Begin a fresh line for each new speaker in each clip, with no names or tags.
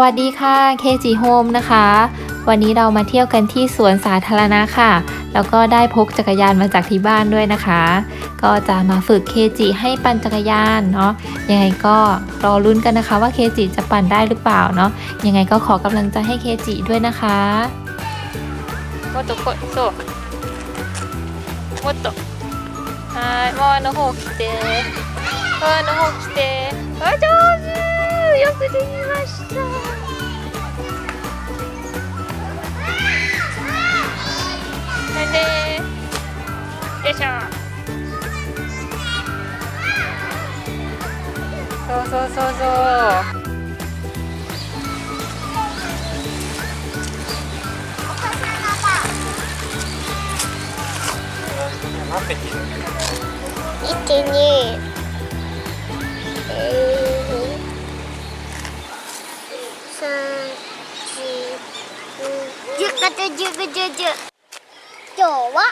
วัสดีค่ะเคจิโฮมนะคะ วันนี้เรามาเที่ยวกันที่สวนสาธารณะค่ะ แล้วก็ได้พกจักรยานมาจากที่บ้านด้วยนะคะ ก็จะมาฝึกเคจิให้ปั่นจักรยานเนาะยังไงก็รอลุ้นกันนะคะว่าเคจิจะปั่นได้หรือเปล่าเนาะยังไงก็ขอกำลังใจให้เคจิด้วยนะคะもっとこそうもっとはいモアの方来てモアの方来てあ上手 よくできました。なんで？よいしょ。そうそうそうそう。
一気 จะ
เยอะก็เยอะเยอะโจวะ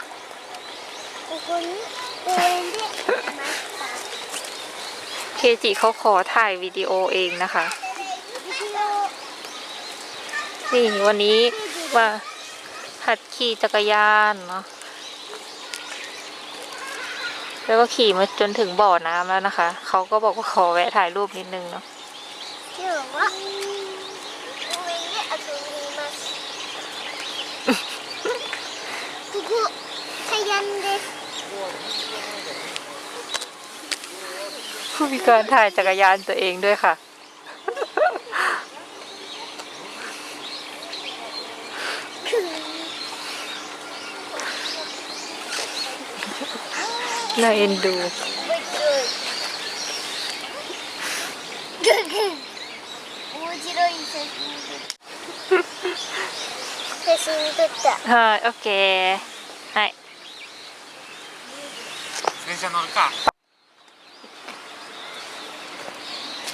โอ้คนตัวเองที่มา
เคจิเขาขอถ่ายวิดีโอเองนะคะ นี่วันนี้มาหัดขี่จักรยานเนาะ แล้วก็ขี่มาจนถึงบ่อน้ำแล้วนะคะ เขาก็บอกว่าขอแวะถ่ายรูปนิดนึงเนาะ
海岸です。
ผู้มีการถ่ายจักรยานตัวเองด้วยค่ะ น่าเอ็นดู
面白い写真写真撮った
はい、オッケー。
車乗るか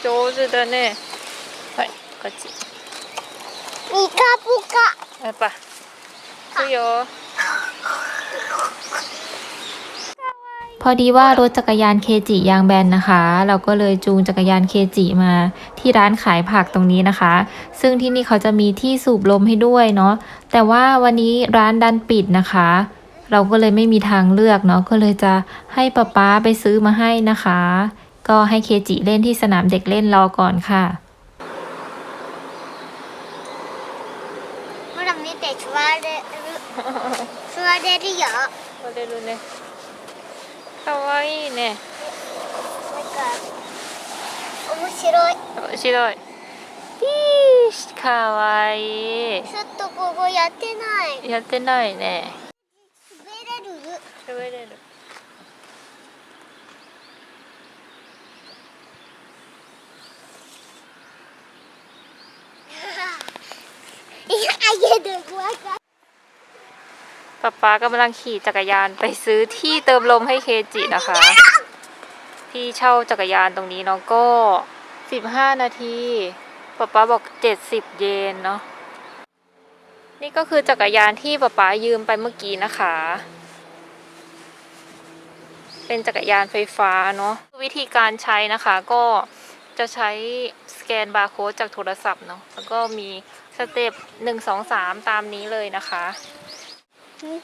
上手だね。はい、こっち。
ニカポ
やっぱ。いいよ。พอดีว่ารถจักรยานเคจิยางแบนนะคะ เราก็เลยจูงจักรยานเคจิมาที่ร้านขายผักตรงนี้นะคะ ซึ่งที่นี่เขาจะมีที่สูบลมให้ด้วยเนาะแต่ว่าวันนี้ร้านดันปิดนะคะ เราก็เลยไม่มีทางเลือกเนาะก็เลยจะให้ป๊าป๊าไปซื้อมาให้นะคะ ก็ให้เคจิเล่นที่สนามเด็กเล่นรอก่อนค่ะ
ほら見て座れる座れるよ
取れるね。かわいいね。
なんか面白い
面白い。ピーシかわいい。
ちょっとここやってない
やってないね。
öyle edelim.
ป๊าป๊ากำลังขี่จักรยานไปซื้อที่เติมลมให้เคจินะคะ ที่เช่าจักรยานตรงนี้เนาะก็สิบห้านาทีป๊าป๊าบอกเจ็ดสิบเยนเนาะนี่ก็คือจักรยานที่ป๊าป๊ายืมไปเมื่อกี้นะคะ เป็นจักรยานไฟฟ้าเนาะวิธีการใช้นะคะก็จะใช้สแกนบาร์โค้ดจากโทรศัพท์เนาะแล้วก็มีสเต็ปหนึ่งสองสามตามนี้เลยนะคะนี่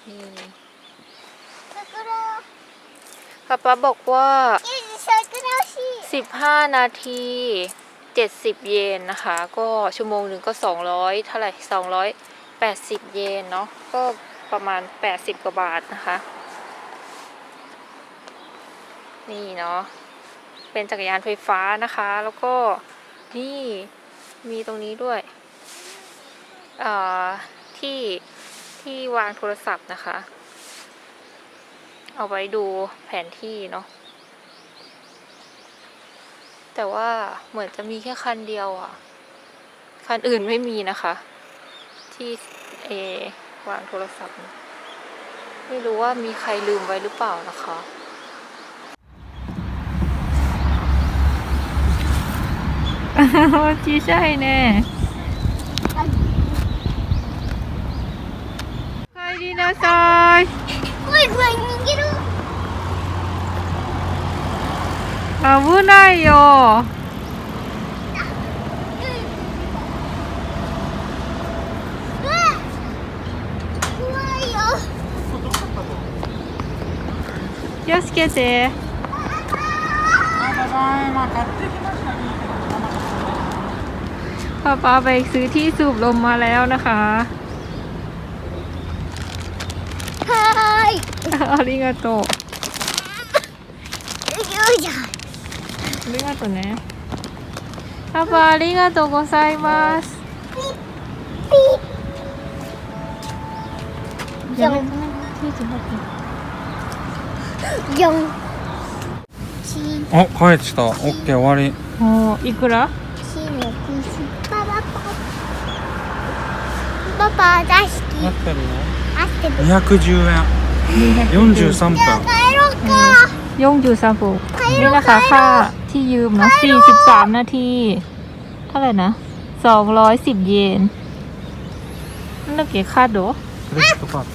ป๊าป๊าบอกว่า
สิบห้านาที
เจ็ดสิบเยนนะคะ ก็ชั่วโมงหนึ่งก็สองร้อยเท่าไหร่สองร้อยแปดสิบเยนเนาะก็ประมาณแปดสิบกว่าบาทนะคะ นี่เนาะเป็นจักรยานไฟฟ้านะคะ แล้วก็นี่มีตรงนี้ด้วยอ่าที่ที่วางโทรศัพท์นะคะ เอาไว้ดูแผนที่เนาะแต่ว่าเหมือนจะมีแค่คันเดียวอะ คันอื่นไม่มีนะคะ ที่เอวางโทรศัพท์ ไม่รู้ว่ามีใครลืมไว้หรือเปล่านะคะ 小さいね。帰りなさい。
怖い怖い逃げ。
危ないよ。気をつけて。
ま買ってきましたね。
ป้าป้าไปซื้อที่สูบลมมาแล้วนะคะ
はーい。
ありがとう
よいしょ
ありがとうねパパありがとうございます
ピッやめてピッよん。
しあ帰ってきたオッケー終わり
もういくら
パパパ大好き
なってるよ
合ってる
210円43分
帰ろうか、
ย่งอยู่ซาบุนี่นะคะค่าที่ยืมเนาะ43 นาที เท่าไหร่นะ 210 เยนนั่นเกี่ค่าโด
クレジットカード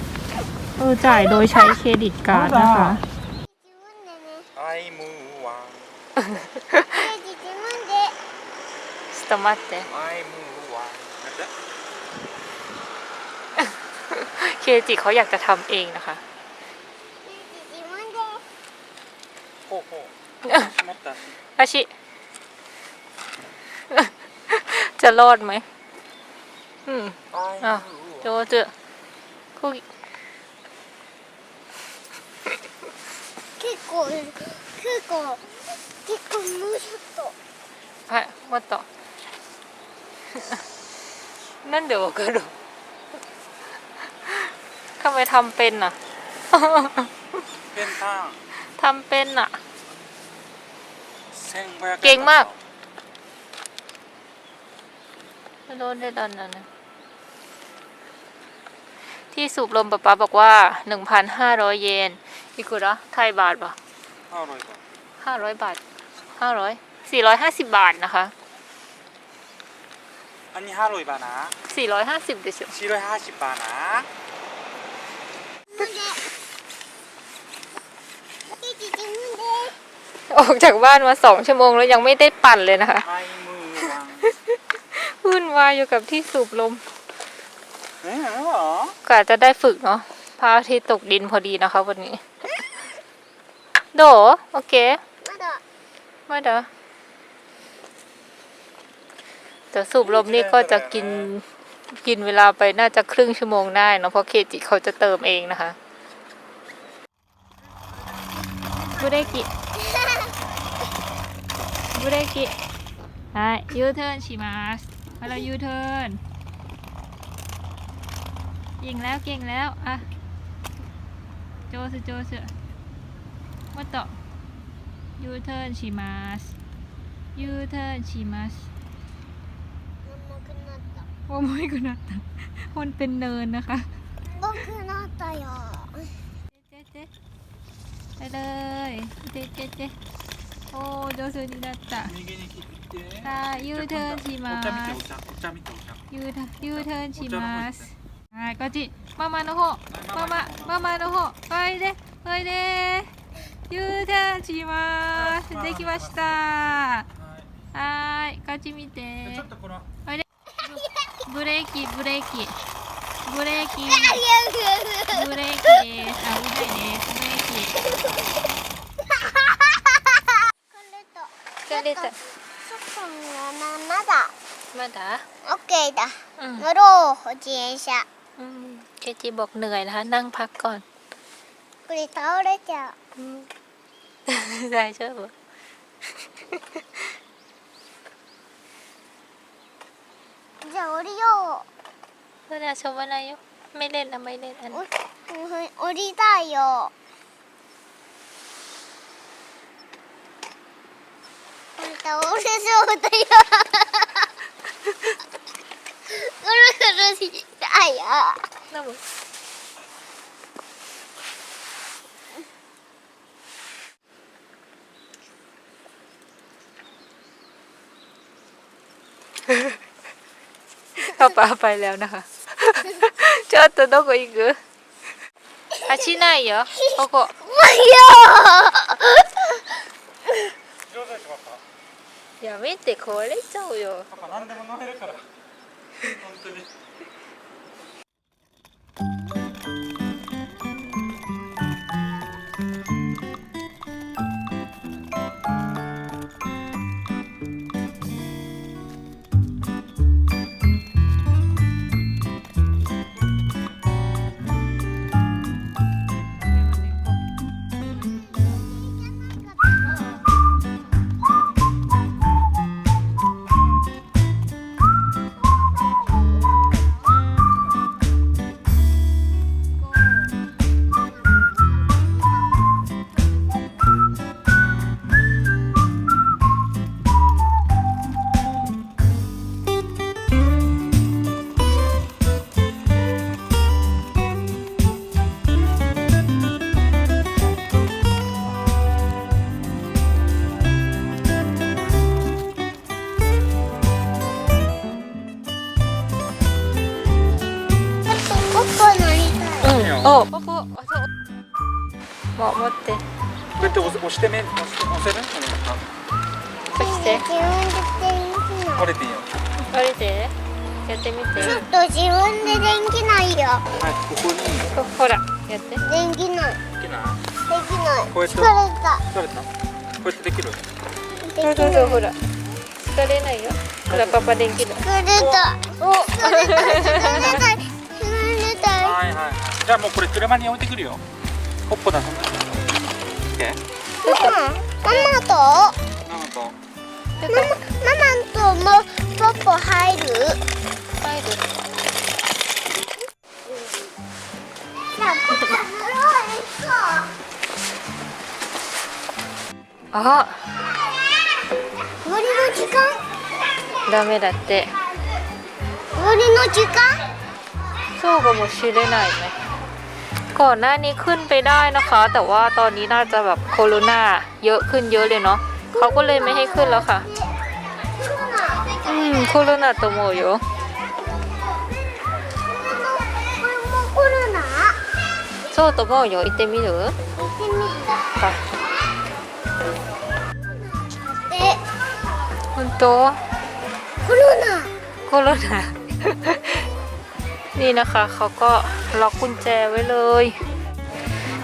เออจ่ายโดยใช้เครดิตการ์ดนะคะ
自分でね
アイ
เคจิเขาอยากจะทำเองนะคะ
自分で
ほうほう持ったし
อาชิ จะรอดไหมอืม
アイム
อ่ะ
ワン
โจเจอคุย
結構結構結構もうちょっと
はいもっとなんでわかるทำ ไมทำเป็นอะ
เป็นข้าง
ทำเป็นอะเก่งมาก ไม่โดนได้ดันนะเนที่สูบลมป๊าป๊าบอกว่า 1,500 เยน อีกคุระไทยบาทปะ
ห้าร้อยา
ห้าร้บาทห้าร้อยสี่ร้อยห้าสิบบาทนะคะ
อันนี้ห้าร้อยบา
ทนะ
สี่ร้อ
ยห้าสิบเดี๋ยว สี่ร้
อ
ยห้าสิบบาทนะ
ออกจากบ้านมาสองชั่วโมงแล้วยังไม่ได้ปั่นเลยนะคะ
ไปมือ
วุ่นวายอยู่กับที่สูบลม
เฮ้เห
รอกาจะได้ฝึกเนาะพราที่ตกดินพอดีนะคะวันนี้ โดโอเค
ไมา
เด้อแต่สูบลมนี่ก็จะกิน กินเวลาไปน่าจะครึ่งชั่วโมงได้เนาะเพราะเคจิเขาจะเติมเองนะคะบุเรกิบุเรกิฮะยูเทิร์นชิมาสมาเรายูเทิร์นยิงแล้วเก่งแล้วอะโจสึโจสึว่าต่อยูเทิร์นชิมาสยูเทิร์นชิมา
ส なった
โอ้ไม่กุนัดมันเป็นเนินนะคะ
重くなったよ
เจ๊เจ๊ไปเลยเจ๊เจ๊เจ๊โอ้上手になった
右に切って
さあ U ターンしま
お茶見て
す
お茶お茶見てお茶
ยูタยูเทิร์นしますはいこっちママの方ママママの方おいでおいでยูเทิร์นしますできました
はい
はいこっち見て
でちょっとこの
ブレー บุเรกิบุเรกิบุเรกิบุเรกิเอาบุเรกิ
บุเร
กิちょ
っとまだ
まだ
OK だ、
うん、
乗ろう保持車
เคจีบอกเหนื่อยนะคะ นั่งพักก่อน
กูจะเท้าเล
ยจ้ะได้เชื่อ
じゃあ降りよ
それ遊ばないよ。ไม่เล่นนะไม่เล่นอัน
う
นี้
お降りたいよこれ倒れそうだよぐるぐるしたいよ
飲むป้ าป้าไปแล้วนะคะ ちょっとどこ行く走ないよここ
もうよ
上手にしまった
やめて壊れちゃうよ
パパ何でも飲めるから本当に
おここあそう。も持って。
こうやって押せ押してみ押して押せる
そして。
自分でできない
折れていいよ。
降りてやってみて。
ちょっと自分でできないよ。
はいここに。
ほほらやって。
できない。
好きな
できない。
こうやって。
疲れた。
疲れた？こうやってできる？
そうそうそうほら。疲れないよ。ほらパパできる
疲れた。
お
疲れた。疲れた疲れた。
はいはいはいじゃあもうこれ車に置いてくるよ。ポッポだと見て
ママママと。ママママともポッポ入る？
入る。
あ終わりの時間？
ダメだって。
終わりの時間？
そうかもしれないね。 ก่อนหน้านี้ขึ้นไปได้นะคะ แต่ว่าตอนนี้น่าจะแบบโคโรนาเยอะขึ้นเยอะเลยเนาะเขาก็เลยไม่ให้ขึ้นแล้วค่ะ อืมโคโรนาโตโมโย
これもコロナ
そうと思うよ行ってみる
行ってみた
か
え
本当
コロナ
โคโร นี่นะคะเขาก็ล็อกกุญแจไว้เลย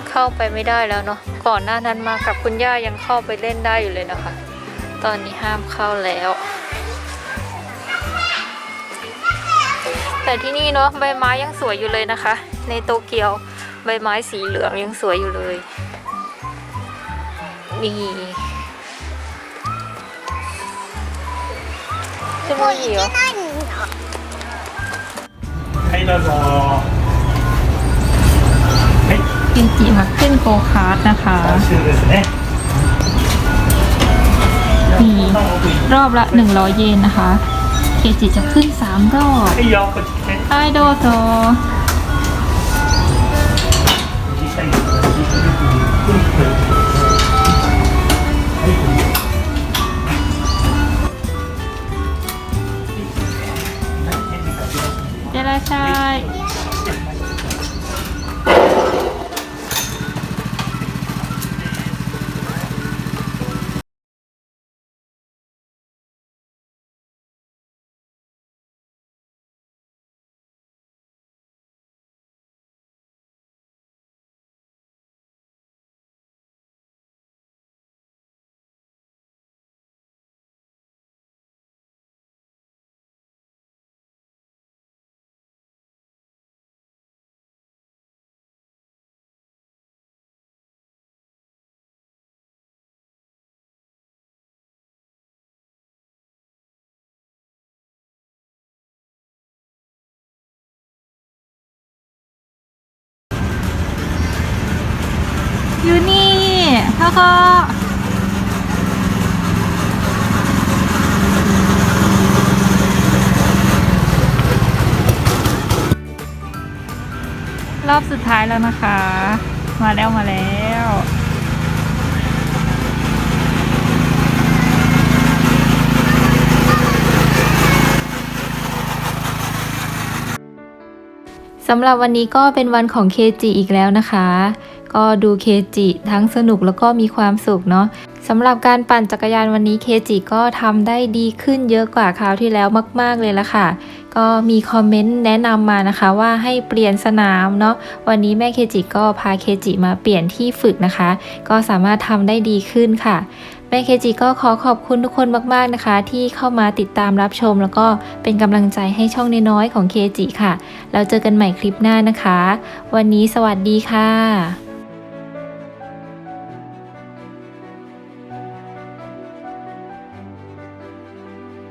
เข้าไปไม่ได้แล้วเนาะก่อนหน้านั้นมากับคุณย่ายังเข้าไปเล่นได้อยู่เลยนะคะ ตอนนี้ห้ามเข้าแล้ว แต่ที่นี่เนาะใบไม้ยังสวยอยู่เลยนะคะ ในโตเกียวใบไม้สีเหลืองยังสวยอยู่เลยนี่จะ
มา
หิว どうぞはい
เคนจิมาขึ้นโกคาร์ดนะคะ
終ですね
มีรอบละ 100 เยนนะคะ เคจิจะขึ้น 3 รอบ
はいよこっち来て
ไอโดโซ
実際にはい
いってらっしゃい。 อยู่ แล้วก็รอบสุดท้ายแล้วนะคะ มาแล้วมาแล้วสำหรับวันนี้ก็เป็นวันของเคจิอีกแล้วนะคะ ก็ดูเคจิทั้งสนุกแล้วก็มีความสุขเนาะสำหรับการปั่นจักรยานวันนี้เคจิก็ทำได้ดีขึ้นเยอะกว่าคราวที่แล้วมากๆเลยละค่ะ ก็มีคอมเมนต์แนะนำมานะคะว่าให้เปลี่ยนสนามเนาะวันนี้แม่เคจิก็พาเคจิมาเปลี่ยนที่ฝึกนะคะ ก็สามารถทำได้ดีขึ้นค่ะแม่เคจิก็ขอขอบคุณทุกคนมาก ๆ นะคะ ที่เข้ามาติดตามรับชม แล้วก็เป็นกำลังใจให้ช่องน้อยๆของเคจิค่ะ แล้วเจอกันใหม่คลิปหน้านะคะ วันนี้สวัสดีค่ะ